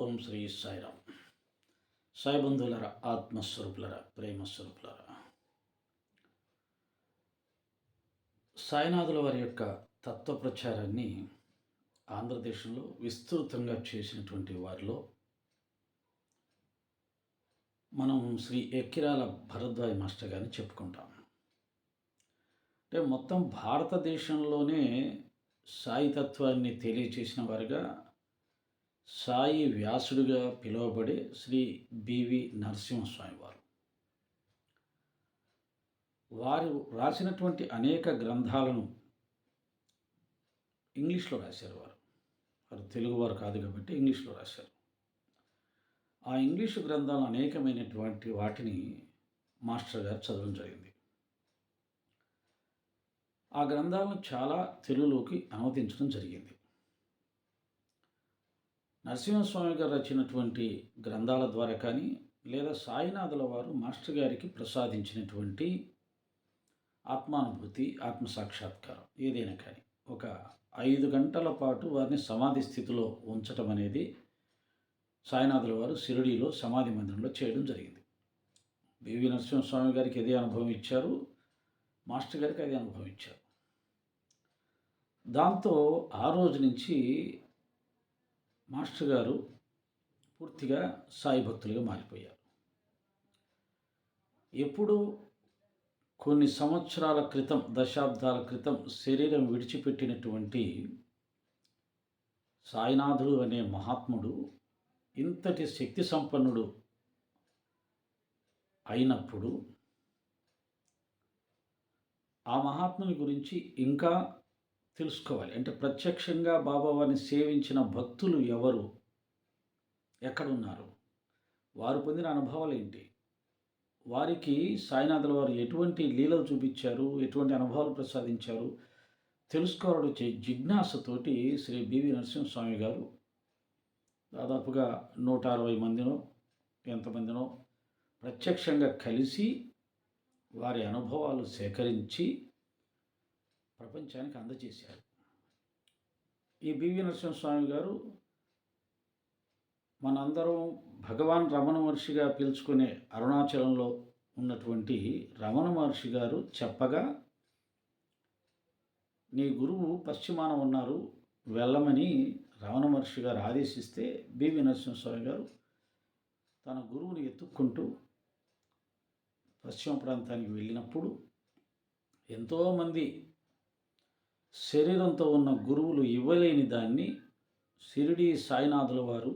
ఓం శ్రీ సాయిరామ్. సాయి బంధువులరా ఆత్మస్వరూపులరా ప్రేమస్వరూపులరా. సాయినాథుల వారి యొక్క తత్వ ప్రచారాన్ని ఆంధ్రదేశంలో విస్తృతంగా చేసినటువంటి వారిలో మనం శ్రీ ఎక్కిరాల భరద్వాజ్ మాస్టర్ గారిని చెప్పుకుంటాం. అంటే మొత్తం భారతదేశంలోనే సాయి తత్వాన్ని తెలియచేసిన వారుగా సాయి వ్యాసుడిగా పిలువబడే శ్రీ బివి నరసింహస్వామి వారు వారు రాసినటువంటి అనేక గ్రంథాలను ఇంగ్లీష్లో రాశారు వారు. వారు తెలుగువారు కాదు కాబట్టి ఇంగ్లీష్లో రాశారు. ఆ ఇంగ్లీషు గ్రంథాలు అనేకమైనటువంటి వాటిని మాస్టర్ గారు చదవడం జరిగింది. ఆ గ్రంథాలను చాలా తెలుగులోకి అనువదించడం జరిగింది. నరసింహస్వామి గారు రచినటువంటి గ్రంథాల ద్వారా కానీ లేదా సాయినాథుల వారు మాస్టర్ గారికి ప్రసాదించినటువంటి ఆత్మానుభూతి ఆత్మసాక్షాత్కారం ఏదైనా కానీ. ఒక ఐదు గంటల పాటు వారిని సమాధి స్థితిలో ఉంచటం అనేది సాయినాథుల వారు షిరిడీలో సమాధి మందిరంలో చేయడం జరిగింది. బివి నరసింహస్వామి గారికి అదే అనుభవం ఇచ్చారు మాస్టర్ గారికి అదే అనుభవం ఇచ్చారు. దాంతో ఆ రోజు నుంచి మాస్టర్ గారు పూర్తిగా సాయి భక్తులుగా మారిపోయారు. ఎప్పుడు కొన్ని సంవత్సరాల క్రితం దశాబ్దాల క్రితం శరీరం విడిచిపెట్టినటువంటి సాయినాథుడు అనే మహాత్ముడు ఇంతటి శక్తి సంపన్నుడు అయినప్పుడు ఆ మహాత్ముని గురించి ఇంకా తెలుసుకోవాలి. అంటే ప్రత్యక్షంగా బాబావారిని సేవించిన భక్తులు ఎవరు? ఎక్కడున్నారు? వారు పొందిన అనుభవాలు ఏంటి? వారికి సాయినాథుల వారు ఎటువంటి లీలలు చూపించారు? ఎటువంటి అనుభవాలు ప్రసాదించారు? తెలుసుకోవడం వచ్చే జిజ్ఞాసతోటి శ్రీ బివి నరసింహస్వామి గారు దాదాపుగా నూట అరవై మందినో ఎంతమందినో ప్రత్యక్షంగా కలిసి వారి అనుభవాలు సేకరించి ప్రపంచానికి అందజేశారు. ఈ బివి నరసింహస్వామి గారు మనందరం భగవాన్ రమణ మహర్షిగా పిలుచుకునే అరుణాచలంలో ఉన్నటువంటి రమణ మహర్షి గారు చెప్పగా నీ గురువు పశ్చిమాన ఉన్నారు వెళ్ళమని రమణ మహర్షి గారు ఆదేశిస్తే బివి నరసింహస్వామి గారు తన గురువుని ఎత్తుక్కుంటూ పశ్చిమ ప్రాంతానికి వెళ్ళినప్పుడు ఎంతోమంది శరీరంతో ఉన్న గురువులు ఇవ్వలేని దాన్ని షిరిడి సాయినాథుల వారు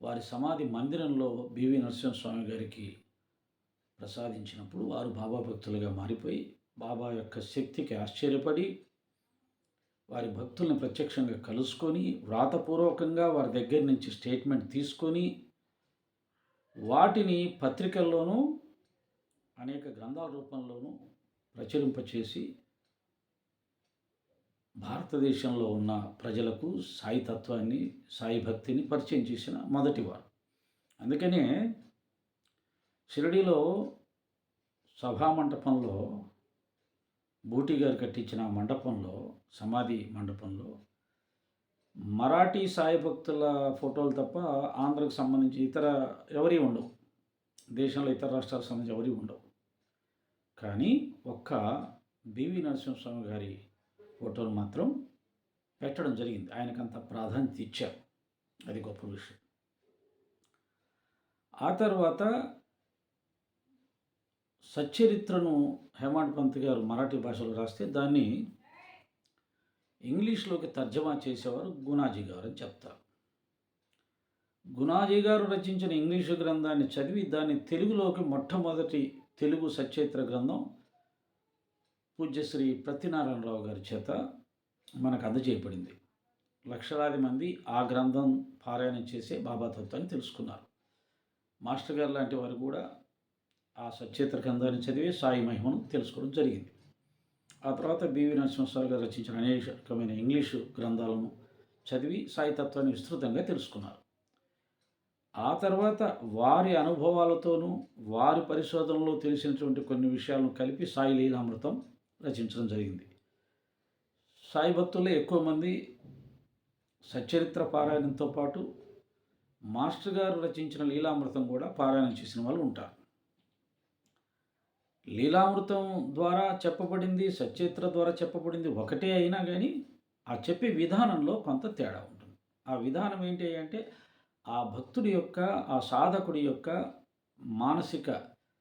వారి సమాధి మందిరంలో బివి నరసింహస్వామి గారికి ప్రసాదించినప్పుడు వారు బాబా భక్తులుగా మారిపోయి బాబా యొక్క శక్తికి ఆశ్చర్యపడి వారి భక్తుల్ని ప్రత్యక్షంగా కలుసుకొని వ్రాతపూర్వకంగా వారి దగ్గర నుంచి స్టేట్మెంట్ తీసుకొని వాటిని పత్రికల్లోనూ అనేక గ్రంథాల రూపంలోనూ ప్రచురింపచేసి భారతదేశంలో ఉన్న ప్రజలకు సాయి తత్వాన్ని సాయి భక్తిని పరిచయం చేసిన మొదటివారు. అందుకనే షిరడీలో సభామండపంలో బూటి గారు కట్టించిన మండపంలో సమాధి మండపంలో మరాఠీ సాయి భక్తుల ఫోటోలు తప్ప ఆంధ్రకు సంబంధించి ఇతర ఎవరి ఉండవు. దేశంలో ఇతర రాష్ట్రాలకు సంబంధించి ఎవరి ఉండవు. కానీ ఒక్క బివి నరసింహస్వామి గారి ఫోటోలు మాత్రం పెట్టడం జరిగింది. ఆయనకంత ప్రాధాన్యత ఇచ్చారు అది గొప్ప విషయం. ఆ తర్వాత సచ్చరిత్రను హేమంత్ పంత్ గారు మరాఠీ భాషలో రాస్తే దాన్ని ఇంగ్లీష్లోకి తర్జమా చేసేవారు గుణాజీ గారు అని చెప్తారు. గుణాజీ గారు రచించిన ఇంగ్లీషు గ్రంథాన్ని చదివి దాన్ని తెలుగులోకి మొట్టమొదటి తెలుగు సచరిత్ర గ్రంథం పూజ్యశ్రీ ప్రతినారాయణరావు గారి చేత మనకు అందజేయబడింది. లక్షలాది మంది ఆ గ్రంథం పారాయణం చేసే బాబా తత్వాన్ని తెలుసుకున్నారు. మాస్టర్ గారు లాంటి వారు కూడా ఆ సచేత్ర గ్రంథాన్ని చదివి సాయి మహిమను తెలుసుకోవడం జరిగింది. ఆ తర్వాత బివి నరసింహస్వామి గారు రచించిన అనేకమైన ఇంగ్లీషు గ్రంథాలను చదివి సాయి తత్వాన్ని విస్తృతంగా తెలుసుకున్నారు. ఆ తర్వాత వారి అనుభవాలతోనూ వారి పరిశోధనలో తెలిసినటువంటి కొన్ని విషయాలను కలిపి సాయి లీలామృతం రచించడం జరిగింది. సాయి భక్తుల్లో ఎక్కువ మంది సచ్చరిత్ర పారాయణంతో పాటు మాస్టర్ గారు రచించిన లీలామృతం కూడా పారాయణం చేసిన వాళ్ళు ఉంటారు. లీలామృతం ద్వారా చెప్పబడింది సచేత్ర ద్వారా చెప్పబడింది ఒకటే అయినా కానీ ఆ చెప్పే విధానంలో కొంత తేడా ఉంటుంది. ఆ విధానం ఏంటి అంటే ఆ భక్తుడి యొక్క ఆ సాధకుడి యొక్క మానసిక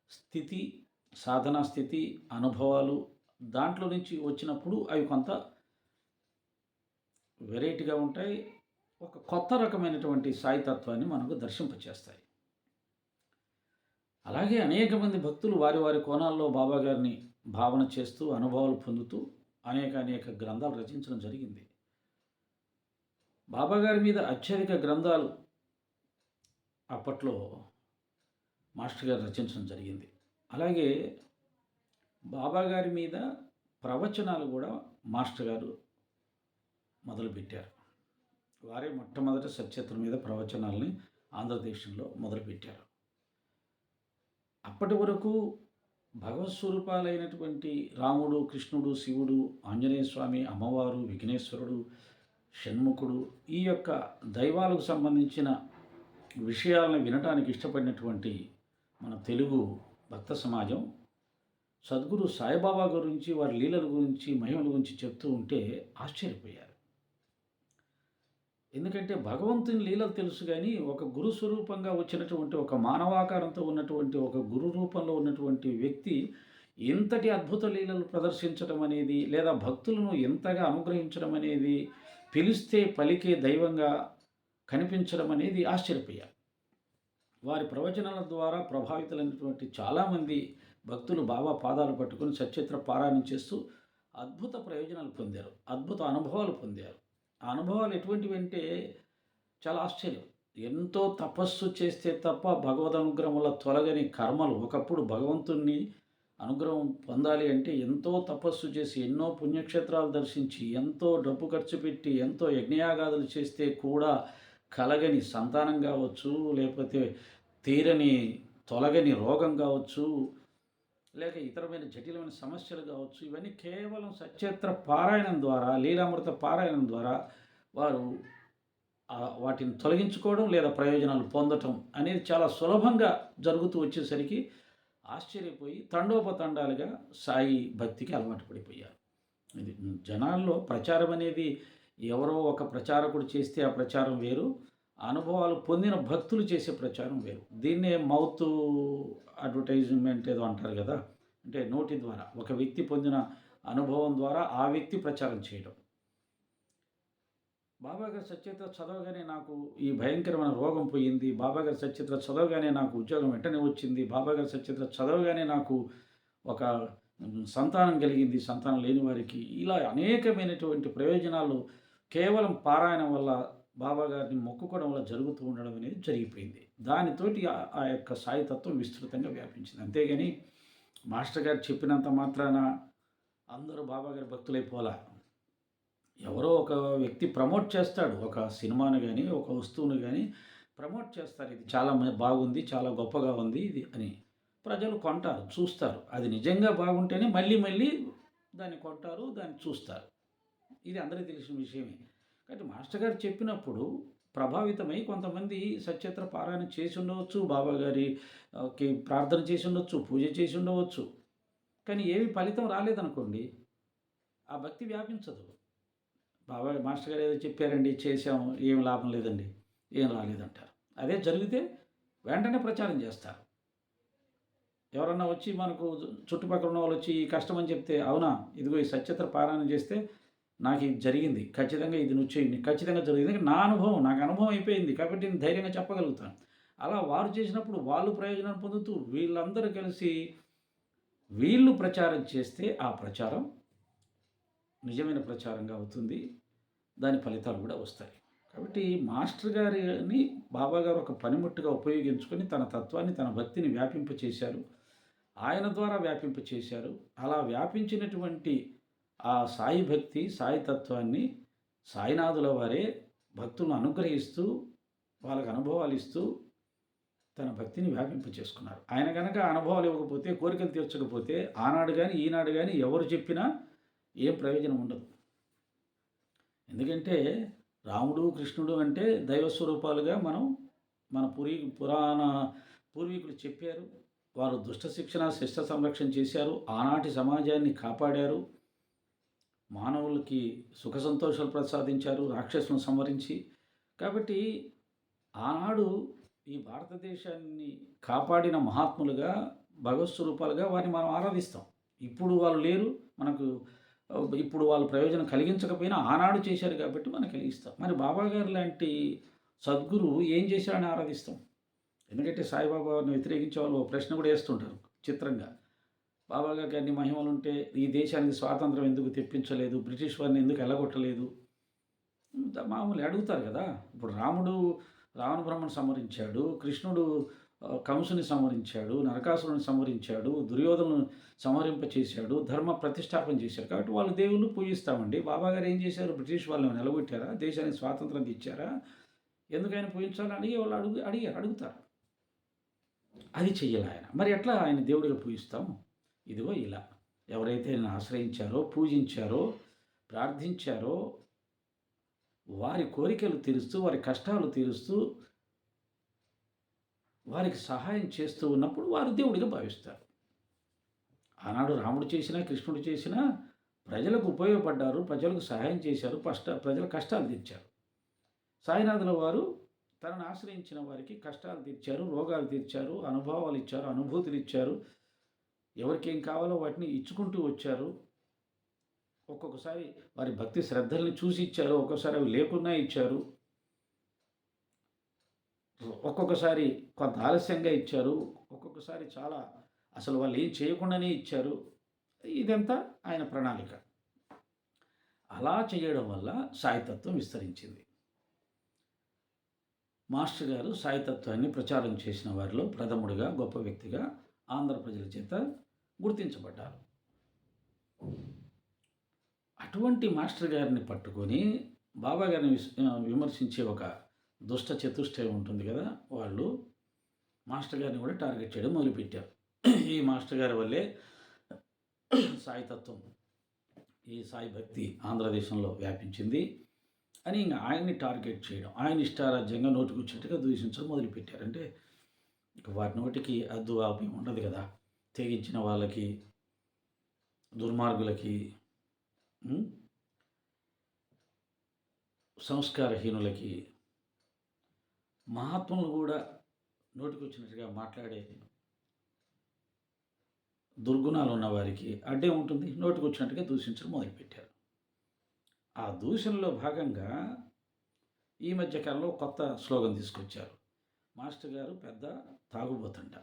స్థితి సాధనా స్థితి అనుభవాలు దాంట్లో నుంచి వచ్చినప్పుడు అవి కొంత వెరైటీగా ఉంటాయి. ఒక కొత్త రకమైనటువంటి సాయితత్వాన్ని మనకు దర్శింపచేస్తాయి. అలాగే అనేక మంది భక్తులు వారి వారి కోణాల్లో బాబా గారిని భావన చేస్తూ అనుభవాలు పొందుతూ అనేక అనేక గ్రంథాలు రచించడం జరిగింది. బాబా గారి మీద అత్యధిక గ్రంథాలు అప్పట్లో మాస్టర్ గారు రచించడం జరిగింది. అలాగే బాబా గారి మీద ప్రవచనాలు కూడా మాస్టర్ గారు మొదలుపెట్టారు. వారే మొట్టమొదటి సత్యత్వం మీద ప్రవచనాలని ఆంధ్రదేశంలో మొదలుపెట్టారు. అప్పటి వరకు భగవత్ స్వరూపాలైనటువంటి రాముడు కృష్ణుడు శివుడు ఆంజనేయ స్వామి అమ్మవారు విఘ్నేశ్వరుడు షణ్ముఖుడు ఈ యొక్క దైవాలకు సంబంధించిన విషయాలను వినటానికి ఇష్టపడినటువంటి మన తెలుగు భక్త సమాజం సద్గురు సాయిబాబా గురించి వారి లీలల గురించి మహిమల గురించి చెప్తూ ఉంటే ఆశ్చర్యపోయారు. ఎందుకంటే భగవంతుని లీలలు తెలుసు కానీ ఒక గురు స్వరూపంగా వచ్చినటువంటి ఒక మానవాకారంతో ఉన్నటువంటి ఒక గురు రూపంలో ఉన్నటువంటి వ్యక్తి ఇంతటి అద్భుత లీలలు ప్రదర్శించడం అనేది లేదా భక్తులను ఎంతగా అనుగ్రహించడం అనేది పిలిస్తే పలికే దైవంగా కనిపించడం అనేది ఆశ్చర్యపోయారు. వారి ప్రవచనాల ద్వారా ప్రభావితులైనటువంటి చాలామంది భక్తులు బాబా పాదాలు పట్టుకొని సచిత్ర పారాయణం చేస్తూ అద్భుత ప్రయోజనాలు పొందారు అద్భుత అనుభవాలు పొందారు. ఆ అనుభవాలు ఎటువంటివి అంటే చాలా ఆశ్చర్యం. ఎంతో తపస్సు చేస్తే తప్ప భగవద్ అనుగ్రహం వల్ల తొలగని కర్మలు ఒకప్పుడు భగవంతుణ్ణి అనుగ్రహం పొందాలి అంటే ఎంతో తపస్సు చేసి ఎన్నో పుణ్యక్షేత్రాలు దర్శించి ఎంతో డబ్బు ఖర్చు పెట్టి ఎంతో యజ్ఞయాగాదులు చేస్తే కూడా కలగని సంతానం కావచ్చు లేకపోతే తీరని తొలగని రోగం కావచ్చు లేక ఇతరమైన జటిలమైన సమస్యలు కావచ్చు ఇవన్నీ కేవలం సచేత్ర పారాయణం ద్వారా లీలామృత పారాయణం ద్వారా వారు వాటిని తొలగించుకోవడం లేదా ప్రయోజనాలు పొందటం అనేది చాలా సులభంగా జరుగుతూ వచ్చేసరికి ఆశ్చర్యపోయి తండోపతండాలుగా సాయి భక్తికి అలవాటు పడిపోయారు. ఇది జనాల్లో ప్రచారం అనేది ఎవరో ఒక ప్రచారకుడు చేస్తే ఆ ప్రచారం వేరు అనుభవాలు పొందిన భక్తులు చేసే ప్రచారం వేరు. దీన్నే మౌత్ అడ్వర్టైజ్మెంట్ ఏదో అంటారు కదా అంటే నోటి ద్వారా ఒక వ్యక్తి పొందిన అనుభవం ద్వారా ఆ వ్యక్తి ప్రచారం చేయడం. బాబాగారి సచ్యత్ర చదవగానే నాకు ఈ భయంకరమైన రోగం పోయింది బాబాగారి సచ్యత్ర చదవగానే నాకు ఉద్యోగం వెంటనే వచ్చింది బాబాగారి సచ్యత్ర చదవగానే నాకు ఒక సంతానం కలిగింది సంతానం లేని వారికి. ఇలా అనేకమైనటువంటి ప్రయోజనాలు కేవలం పారాయణం వల్ల బాబా గారిని మొక్కుకోవడం వల్ల జరుగుతూ ఉండడం అనేది జరిగిపోయింది. దానితోటి ఆ యొక్క సాయితత్వం విస్తృతంగా వ్యాపించింది. అంతేగాని మాస్టర్ గారు చెప్పినంత మాత్రాన అందరూ బాబా గారి భక్తులైపోలా ఎవరో ఒక వ్యక్తి ప్రమోట్ చేస్తాడు ఒక సినిమాను కానీ ఒక వస్తువును కానీ ప్రమోట్ చేస్తారు. ఇది చాలా బాగుంది చాలా గొప్పగా ఉంది ఇది అని ప్రజలు కొంటారు చూస్తారు. అది నిజంగా బాగుంటేనే మళ్ళీ మళ్ళీ దాన్ని కొంటారు దాన్ని చూస్తారు. ఇది అందరికీ తెలిసిన విషయమే. కాబట్టి మాస్టర్ గారు చెప్పినప్పుడు ప్రభావితమై కొంతమంది సచేత్ర పారాయణ చేసి ఉండవచ్చు బాబా గారికి ప్రార్థన చేసి ఉండవచ్చు పూజ చేసి ఉండవచ్చు. కానీ ఏమి ఫలితం రాలేదనుకోండి ఆ భక్తి వ్యాపించదు. బాబా మాస్టర్ గారు ఏదో చెప్పారండి చేసాం ఏం లాభం లేదండి ఏం రాలేదంటారు. అదే జరిగితే వెంటనే ప్రచారం చేస్తారు. ఎవరన్నా వచ్చి మనకు చుట్టుపక్కల ఉన్న వాళ్ళు వచ్చి కష్టం అని చెప్తే అవునా ఇదిగో ఈ సత్యత్ర పారాయణ చేస్తే నాకు ఇది జరిగింది. ఖచ్చితంగా ఇది నువ్వు చేయండి ఖచ్చితంగా జరిగింది నా అనుభవం నాకు అనుభవం అయిపోయింది కాబట్టి నేను ధైర్యంగా చెప్పగలుగుతాను. అలా వారు చేసినప్పుడు వాళ్ళు ప్రయోజనాన్ని పొందుతూ వీళ్ళందరూ కలిసి వీళ్ళు ప్రచారం చేస్తే ఆ ప్రచారం నిజమైన ప్రచారంగా అవుతుంది. దాని ఫలితాలు కూడా వస్తాయి. కాబట్టి మాస్టర్ గారిని బాబా గారు ఒక పనిముట్టుగా ఉపయోగించుకొని తన తత్వాన్ని తన భక్తిని వ్యాపింపచేశారు. ఆయన ద్వారా వ్యాపింపచేశారు. అలా వ్యాపించినటువంటి ఆ సాయి భక్తి సాయి తత్వాన్ని సాయినాథుల వారే భక్తులను అనుగ్రహిస్తూ వాళ్ళకి అనుభవాలు ఇస్తూ తన భక్తిని వ్యాపింపు చేసుకున్నారు. ఆయన కనుక అనుభవాలు ఇవ్వకపోతే కోరికలు తీర్చకపోతే ఆనాడు కానీ ఈనాడు కానీ ఎవరు చెప్పినా ఏం ప్రయోజనం ఉండదు. ఎందుకంటే రాముడు కృష్ణుడు అంటే దైవ స్వరూపాలుగా మనం మన పూర్వీ పురాణ పూర్వీకులు చెప్పారు. వారు దుష్ట శిక్షణ శిష్ట సంరక్షణ చేశారు. ఆనాటి సమాజాన్ని కాపాడారు. మానవులకి సుఖ సంతోషాలు ప్రసాదించారు రాక్షసులను సంవరించి కాబట్టి ఆనాడు ఈ భారతదేశాన్ని కాపాడిన మహాత్ములుగా భగవత్ స్వరూపాలుగా వారిని మనం ఆరాధిస్తాం. ఇప్పుడు వాళ్ళు లేరు మనకు ఇప్పుడు వాళ్ళు ప్రయోజనం కలిగించకపోయినా ఆనాడు చేశారు కాబట్టి మనం కలిగిస్తాం. మరి బాబా గారు లాంటి సద్గురు ఏం చేశారని ఆరాధిస్తాం? ఎందుకంటే సాయిబాబాని వ్యతిరేకించే వాళ్ళు ప్రశ్న కూడా వేస్తుంటారు చిత్రంగా. బాబా గారికి అన్ని మహిమలు ఉంటే ఈ దేశానికి స్వాతంత్రం ఎందుకు తెప్పించలేదు? బ్రిటిష్ వారిని ఎందుకు ఎలగొట్టలేదు? మామూలు అడుగుతారు కదా. ఇప్పుడు రాముడు రావణ బ్రహ్మను సంహరించాడు కృష్ణుడు కంసుని సంహరించాడు నరకాసురుని సంహరించాడు దుర్యోధను సంహరింప చేశాడు ధర్మ ప్రతిష్టాపన చేశారు కాబట్టి వాళ్ళు దేవుళ్ళు పూజిస్తామండి. బాబా గారు ఏం చేశారు? బ్రిటిష్ వాళ్ళని నిలబెట్టారా దేశానికి స్వాతంత్రం తెచ్చారా? ఎందుకైనా పూజించాలని అడిగి వాళ్ళు అడుగు అడిగారు అడుగుతారు. అది చెయ్యాలి ఆయన. మరి ఎట్లా ఆయన దేవుడిగా పూజిస్తాము ఇదిగో ఇలా. ఎవరైతే నన్ను ఆశ్రయించారో పూజించారో ప్రార్థించారో వారి కోరికలు తీరుస్తూ వారి కష్టాలు తీరుస్తూ వారికి సహాయం చేస్తూ ఉన్నప్పుడు వారు దేవుడిగా భావిస్తారు. ఆనాడు రాముడు చేసినా కృష్ణుడు చేసినా ప్రజలకు ఉపయోగపడ్డారు ప్రజలకు సహాయం చేశారు కష్ట ప్రజల కష్టాలు తీర్చారు. సాయినాథుల వారు తనను ఆశ్రయించిన వారికి కష్టాలు తీర్చారు రోగాలు తీర్చారు అనుభవాలు ఇచ్చారు అనుభూతులు ఇచ్చారు ఎవరికేం కావాలో వాటిని ఇచ్చుకుంటూ వచ్చారు. ఒక్కొక్కసారి వారి భక్తి శ్రద్ధల్ని చూసి ఇచ్చారు ఒక్కొక్కసారి అవి లేకుండా ఇచ్చారు. ఒక్కొక్కసారి కొంత ఆలస్యంగా ఇచ్చారు ఒక్కొక్కసారి చాలా అసలు వాళ్ళు ఏం చేయకుండానే ఇచ్చారు. ఇదంతా ఆయన ప్రణాళిక. అలా చేయడం వల్ల సాయితత్వం విస్తరించింది. మాస్టర్ గారు సాయితత్వాన్ని ప్రచారం చేసిన వారిలో ప్రథముడిగా గొప్ప వ్యక్తిగా ఆంధ్ర ప్రజల చేత గుర్తించబడ్డారు. అటువంటి మాస్టర్ గారిని పట్టుకొని బాబా గారిని విస్- విమర్శించే ఒక దుష్ట చతుష్టయం ఉంటుంది కదా వాళ్ళు మాస్టర్ గారిని కూడా టార్గెట్ చేయడం మొదలుపెట్టారు. ఈ మాస్టర్ గారి వల్లే సాయితత్వం ఈ సాయి భక్తి ఆంధ్రదేశంలో వ్యాపించింది అని ఇంకా ఆయన్ని టార్గెట్ చేయడం ఆయన ఇష్టారాజ్యంగా నోటికి దూషించడం మొదలుపెట్టారు. అంటే వారి నోటికి అద్దు ఆపి ఉండదు కదా. తెగించిన వాళ్ళకి దుర్మార్గులకి సంస్కారహీనులకి మహాత్ములు కూడా నోటికొచ్చినట్టుగా మాట్లాడే దుర్గుణాలు ఉన్న వారికి అడ్డే ఉంటుంది. నోటికొచ్చినట్టుగా దూషించడం మొదలుపెట్టారు. ఆ దూషణలో భాగంగా ఈ మధ్యకాలంలో కొత్త స్లోగన్ తీసుకొచ్చారు. మాస్టర్ గారు పెద్ద తాగుబోతంట.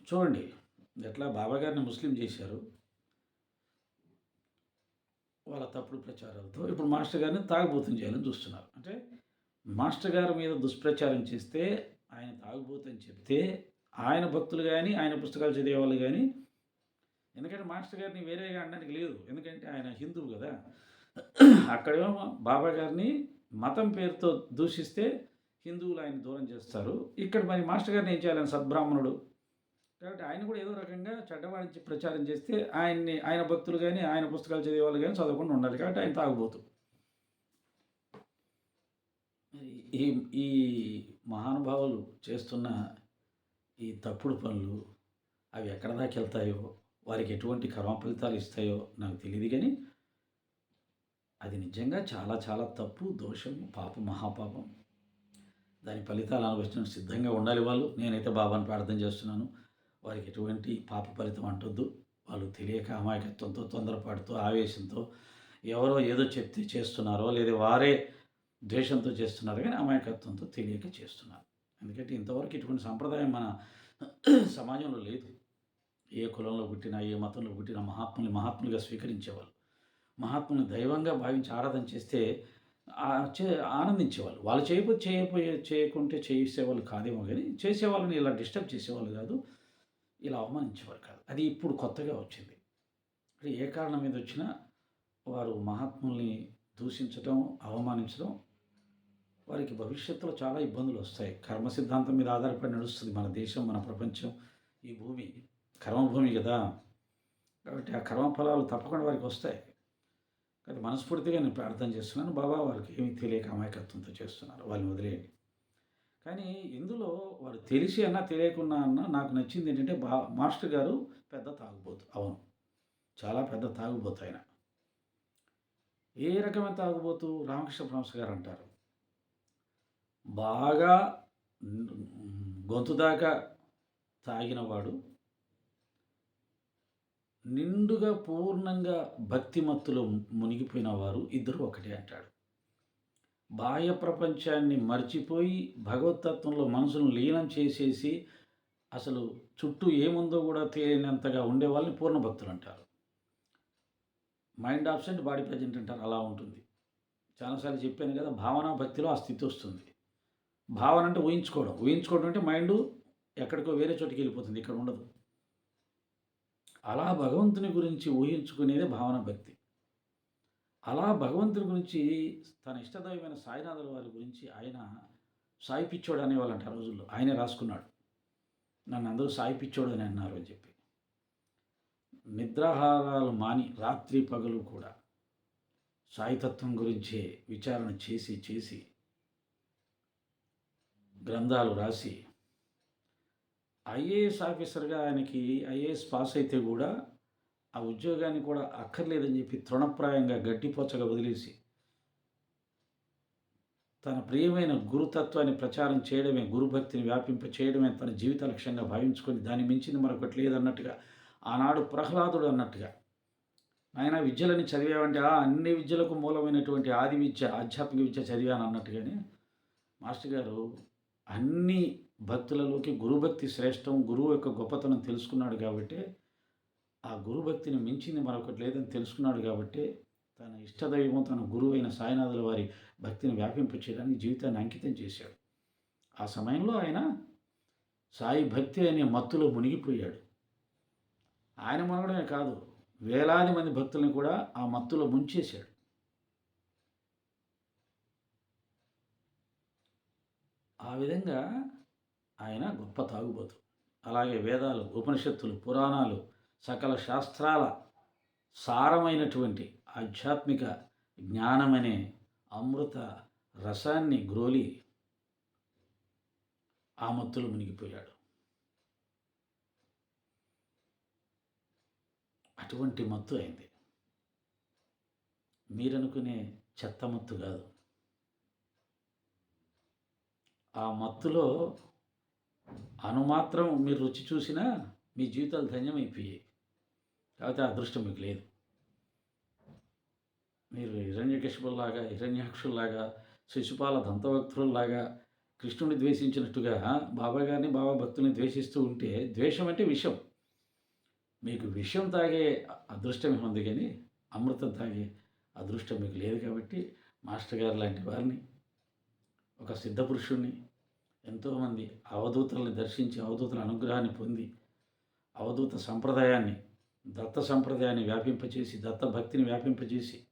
చూడండి ఎట్లా బాబాగారిని ముస్లిం చేశారు. వాళ్ళ తప్పుడు ప్రచారాలతో ఇప్పుడు మాస్టర్ గారిని తాగుబోతం చేయాలని చూస్తున్నారు. అంటే మాస్టర్ గారి మీద దుష్ప్రచారం చేస్తే ఆయన తాగుబోతని చెప్తే ఆయన భక్తులు కానీ ఆయన పుస్తకాలు చదివే వాళ్ళు కానీ ఎందుకంటే మాస్టర్ గారిని వేరేగా అనడానికి లేదు. ఎందుకంటే ఆయన హిందువు కదా. అక్కడేమో బాబా గారిని మతం పేరుతో దూషిస్తే హిందువులు ఆయన దూరం చేస్తారు. ఇక్కడ మరి మాస్టర్ గారిని ఏం చేయాలని సద్బ్రాహ్మణుడు? కాబట్టి ఆయన కూడా ఏదో రకంగా చెడ్డవాడించి ప్రచారం చేస్తే ఆయన్ని ఆయన భక్తులు కానీ ఆయన పుస్తకాలు చదివే వాళ్ళు కానీ చదవకుండా ఉండాలి. కాబట్టి ఆయన తాగుబోతు. ఈ ఈ మహానుభావులు చేస్తున్న ఈ తప్పుడు పనులు అవి ఎక్కడ దాకా వెళ్తాయో వారికి ఎటువంటి కర్మ ఫలితాలు ఇస్తాయో నాకు తెలియదు కానీ అది నిజంగా చాలా చాలా తప్పు దోషం పాపం మహాపాపం. దాని ఫలితాలు అనుభవించడానికి సిద్ధంగా ఉండాలి వాళ్ళు. నేనైతే బాబాను ప్రార్థన చేస్తున్నాను. వారికి ఎటువంటి పాప ఫలితం అంటొద్దు. వాళ్ళు తెలియక అమాయకత్వంతో తొందరపాటుతో ఆవేశంతో ఎవరో ఏదో చెప్తే చేస్తున్నారో లేదా వారే ద్వేషంతో చేస్తున్నారు కానీ అమాయకత్వంతో తెలియక చేస్తున్నారు. ఎందుకంటే ఇంతవరకు ఇటువంటి సంప్రదాయం మన సమాజంలో లేదు. ఏ కులంలో పుట్టినా ఏ మతంలో పుట్టినా మహాత్ముని మహాత్ములుగా స్వీకరించేవాళ్ళు. మహాత్ముని దైవంగా భావించి ఆరాధన చేస్తే ఆనందించేవాళ్ళు. వాళ్ళు చేయకపోతే చేయకపోయే చేయకుంటే చేసేవాళ్ళు కాదేమో కానీ చేసేవాళ్ళని ఇలా డిస్టర్బ్ చేసేవాళ్ళు కాదు. ఇలా అవమానించేవారు కాదు. అది ఇప్పుడు కొత్తగా వచ్చింది. అంటే ఏ కారణం మీద వచ్చినా వారు మహాత్ముల్ని దూషించడం అవమానించడం వారికి భవిష్యత్తులో చాలా ఇబ్బందులు వస్తాయి. కర్మ సిద్ధాంతం మీద ఆధారపడి నడుస్తుంది మన దేశం మన ప్రపంచం ఈ భూమి. కర్మభూమి కదా. కాబట్టి ఆ కర్మ ఫలాలు తప్పకుండా వారికి వస్తాయి. కానీ మనస్ఫూర్తిగా నేను ప్రార్థన చేస్తున్నాను. బాబా వారికి ఏమీ తెలియక అమాయకత్వంతో చేస్తున్నారు. వాళ్ళని వదిలేయండి. కానీ ఇందులో వారు తెలిసి అన్నా తెలియకున్నా అన్నా నాకు నచ్చింది ఏంటంటే బా మాస్టర్ గారు పెద్ద తాగుబోతు. అవును. చాలా పెద్ద తాగుబోతు ఆయన. ఏ రకమైన తాగుబోతు? రామకృష్ణ పరమస్ గారు అంటారు. బాగా గొంతు దాకా తాగినవాడు నిండుగా పూర్ణంగా భక్తిమత్తులో మునిగిపోయిన వారు ఇద్దరు ఒకటే అంటాడు. బాహ్య ప్రపంచాన్ని మర్చిపోయి భగవతత్వంలో మనసును లీనం చేసేసి అసలు చుట్టూ ఏముందో కూడా తెలియనంతగా ఉండే వాళ్ళని పూర్ణ భక్తులు అంటారు. మైండ్ ఆబ్సెంట్ బాడీ ప్రజెంట్ అంటారు. అలా ఉంటుంది. చాలాసార్లు చెప్పాను కదా భావన భక్తిలో ఆ స్థితి వస్తుంది. భావన అంటే ఊహించుకోవడం. ఊహించుకోవడం అంటే మైండ్ ఎక్కడికో వేరే చోటికి వెళ్ళిపోతుంది. ఇక్కడ ఉండదు. అలా భగవంతుని గురించి ఊహించుకునేదే భావన భక్తి. అలా భగవంతుని గురించి తన ఇష్టదైవమైన సాయినాథుల వారి గురించి ఆయన సాయి పిచ్చోడు అనేవాళ్ళు అంట ఆ రోజుల్లో. ఆయనే రాసుకున్నాడు. నన్ను అందరూ సాయి పిచ్చోడు అని అన్నారు అని చెప్పి. నిద్రాహారాలు మాని రాత్రి పగలు కూడా సాయితత్వం గురించే విచారణ చేసి చేసి గ్రంథాలు రాసి ఐఏఎస్ ఆఫీసర్గా ఆయనకి ఐఏఎస్ పాస్ అయితే కూడా ఆ ఉద్యోగాన్ని కూడా అక్కర్లేదని చెప్పి తృణప్రాయంగా గడ్డిపోచగా వదిలేసి తన ప్రియమైన గురుతత్వాన్ని ప్రచారం చేయడమే గురుభక్తిని వ్యాపింప చేయడమే తన జీవిత లక్ష్యంగా భావించుకొని దాన్ని మించింది మరొకటి లేదన్నట్టుగా ఆనాడు ప్రహ్లాదుడు అన్నట్టుగా. ఆయన విద్యలని చదివావంటే ఆ అన్ని విద్యలకు మూలమైనటువంటి ఆది విద్య ఆధ్యాత్మిక విద్య చదివాను అన్నట్టుగానే మాస్టర్ గారు అన్ని భక్తులలోకి గురుభక్తి శ్రేష్టం గురువు యొక్క గొప్పతనం తెలుసుకున్నాడు కాబట్టి ఆ గురుభక్తిని మించింది మరొకటి లేదని తెలుసుకున్నాడు కాబట్టి తన ఇష్టదైవం తన గురువు అయిన సాయినాథుల వారి భక్తిని వ్యాపింపచేయడానికి జీవితాన్ని అంకితం చేశాడు. ఆ సమయంలో ఆయన సాయి భక్తి అనే మత్తులో మునిగిపోయాడు. ఆయన మునగడమే కాదు వేలాది మంది భక్తుల్ని కూడా ఆ మత్తులో ముంచేశాడు. ఆ విధంగా ఆయన గొప్ప తాగుబోతు. అలాగే వేదాలు ఉపనిషత్తులు పురాణాలు సకల శాస్త్రాల సారమైనటువంటి ఆధ్యాత్మిక జ్ఞానమనే అమృత రసాన్ని గ్రోలి ఆ మత్తులు మునిగిపోయాడు. అటువంటి మత్తు అయింది. మీరనుకునే చెత్త మత్తు కాదు. ఆ మత్తులో అనుమాత్రం మీరు రుచి చూసినా మీ జీవితాలు ధన్యమైపోయాయి. కాకపోతే అదృష్టం మీకు లేదు. మీరు హిరణ్యకశిపుల్లాగా హిరణ్యాక్షుల్లాగా శిశుపాల దంతభక్తుల్లాగా కృష్ణుని ద్వేషించినట్టుగా బాబా గారిని బాబా భక్తుల్ని ద్వేషిస్తూ ఉంటే ద్వేషం అంటే విషం. మీకు విషం తాగే అదృష్టం ఉంది కానీ అమృతం తాగే అదృష్టం మీకు లేదు కాబట్టి మాస్టర్ గారు లాంటి వారిని ఒక సిద్ధపురుషుణ్ణి ఎంతోమంది అవధూతలను దర్శించి అవధూతల అనుగ్రహాన్ని పొంది అవధూత సంప్రదాయాన్ని దత్త సంప్రదాయాన్ని వ్యాపింపచేసి దత్త భక్తిని వ్యాపింపచేసి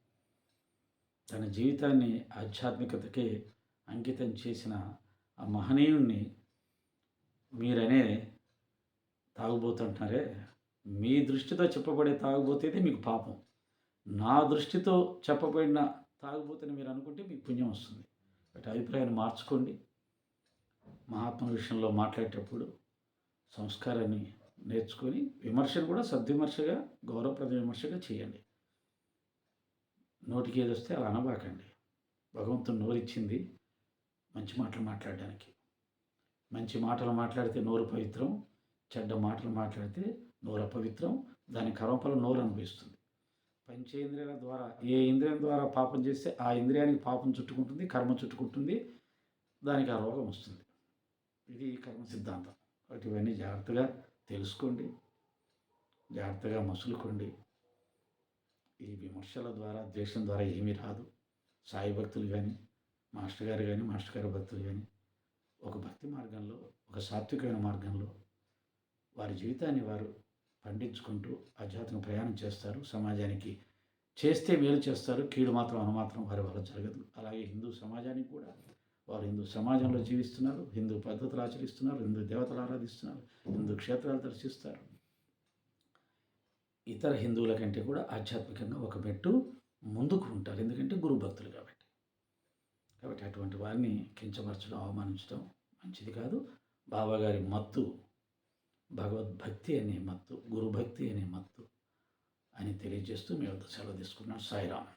తన జీవితాన్ని ఆధ్యాత్మికతకే అంకితం చేసిన ఆ మహనీయుణ్ణి మీరనే తాగుబోతుంటున్నారే. మీ దృష్టితో చెప్పబడే తాగుబోతే మీకు పాపం. నా దృష్టితో చెప్పబడిన తాగుబోతని మీరు అనుకుంటే మీకు పుణ్యం వస్తుంది. అటు అభిప్రాయాన్ని మార్చుకోండి. మహాత్మ విషయంలో మాట్లాడేటప్పుడు సంస్కారాన్ని నేర్చుకొని విమర్శను కూడా సద్విమర్శగా గౌరవప్రద విమర్శగా చేయండి. నోటికి ఏది వస్తే అలా అనబాకండి. భగవంతుని నోరిచ్చింది మంచి మాటలు మాట్లాడడానికి. మంచి మాటలు మాట్లాడితే నోరు పవిత్రం చెడ్డ మాటలు మాట్లాడితే నోరు అపవిత్రం దాని కర్మఫలం నోరు అనుభవిస్తుంది. పంచేంద్రియాల ద్వారా ఏ ఇంద్రియం ద్వారా పాపం చేస్తే ఆ ఇంద్రియానికి పాపం చుట్టుకుంటుంది కర్మ చుట్టుకుంటుంది దానికి ఆ రోగం వస్తుంది. ఇది కర్మ సిద్ధాంతం. కాబట్టి ఇవన్నీ జాగ్రత్తగా తెలుసుకోండి. జాగ్రత్తగా మసులుకోండి. ఈ విమర్శల ద్వారా ద్వేషం ద్వారా ఏమీ రాదు. సాయి భక్తులు కానీ మాస్టర్ గారు కానీ మాస్టర్ గారి భక్తులు కానీ ఒక భక్తి మార్గంలో ఒక సాత్వికమైన మార్గంలో వారి జీవితాన్ని వారు పండించుకుంటూ ఆధ్యాత్మిక ప్రయాణం చేస్తారు. సమాజానికి చేస్తే మేలు చేస్తారు. కీడు మాత్రం అనుమాత్రం వారి వల్ల జరగదు. అలాగే హిందూ సమాజానికి కూడా వారు హిందూ సమాజంలో జీవిస్తున్నారు హిందూ పద్ధతులు ఆచరిస్తున్నారు హిందూ దేవతలు ఆరాధిస్తున్నారు హిందూ క్షేత్రాలు దర్శిస్తారు. ఇతర హిందువుల కంటే కూడా ఆధ్యాత్మికంగా ఒక మెట్టు ముందుకు ఉంటారు. ఎందుకంటే గురు భక్తులు కాబట్టి. కాబట్టి అటువంటి వారిని కించపరచడం అవమానించడం మంచిది కాదు. బాబాగారి మత్తు భగవద్భక్తి అనే మత్తు గురుభక్తి అనే మత్తు అని తెలియజేస్తూ మీ వద్ద సెలవు తీసుకున్నాను సాయిరామ్.